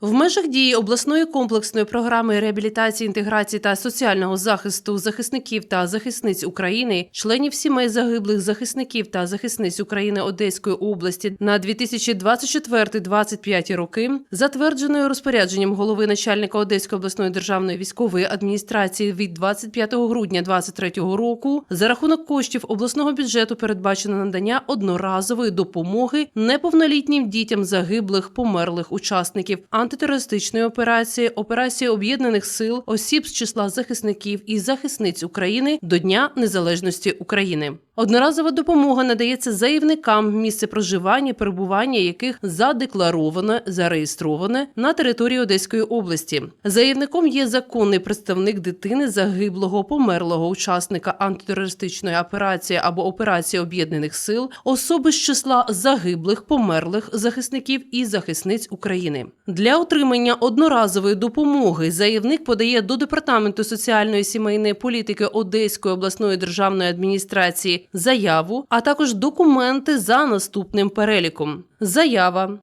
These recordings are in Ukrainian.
В межах дії обласної комплексної програми реабілітації, інтеграції та соціального захисту захисників та захисниць України, членів сімей загиблих захисників та захисниць України Одеської області на 2024-2025 роки, затвердженою розпорядженням голови начальника Одеської обласної державної військової адміністрації від 25 грудня 2023 року, за рахунок коштів обласного бюджету передбачено надання одноразової допомоги неповнолітнім дітям загиблих померлих учасників антитерористичної операції, операції об'єднаних сил, осіб з числа захисників і захисниць України до Дня Незалежності України. Одноразова допомога надається заявникам, місце проживання, перебування яких задеклароване, зареєстроване на території Одеської області. Заявником є законний представник дитини загиблого померлого учасника антитерористичної операції або операції об'єднаних сил, особи з числа загиблих померлих захисників і захисниць України. Для отримання одноразової допомоги. Заявник подає до департаменту соціальної сімейної політики Одеської обласної державної адміністрації заяву, а також документи за наступним переліком: заява.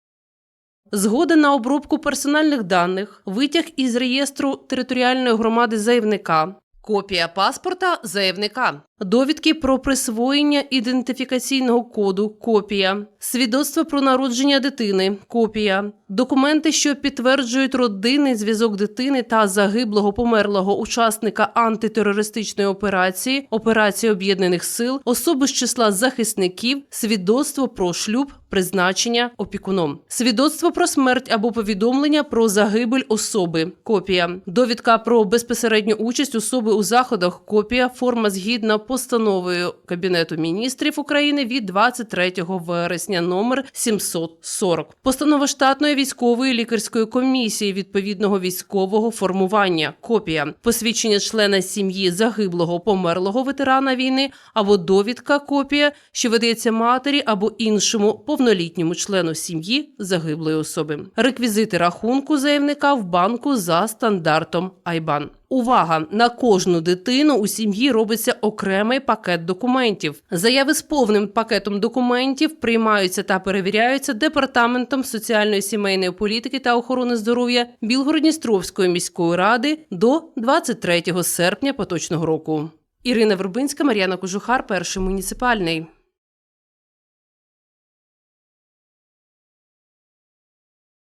Згода на обробку персональних даних, витяг із реєстру територіальної громади заявника, копія паспорта заявника, довідки про присвоєння ідентифікаційного коду, копія, свідоцтво про народження дитини, копія, документи, що підтверджують родинний зв'язок дитини та загиблого померлого учасника антитерористичної операції, операції об'єднаних сил, особи з числа захисників, свідоцтво про шлюб, призначення опікуном, свідоцтво про смерть або повідомлення про загибель особи, копія, довідка про безпосередню участь особи у заходах, копія, форма згідна постановою Кабінету міністрів України від 23 вересня номер 740. Постанова штатної військової лікарської комісії відповідного військового формування, копія, посвідчення члена сім'ї загиблого померлого ветерана війни або довідка копія, що видається матері або іншому повнолітньому члену сім'ї загиблої особи. Реквізити рахунку заявника в банку за стандартом Айбан. Увага! На кожну дитину у сім'ї робиться окремий пакет документів. Заяви з повним пакетом документів приймаються та перевіряються департаментом соціальної сімейної політики та охорони здоров'я Білгородністровської міської ради до 23 серпня поточного року. Ірина Вербинська, Мар'яна Кожухар, перший муніципальний.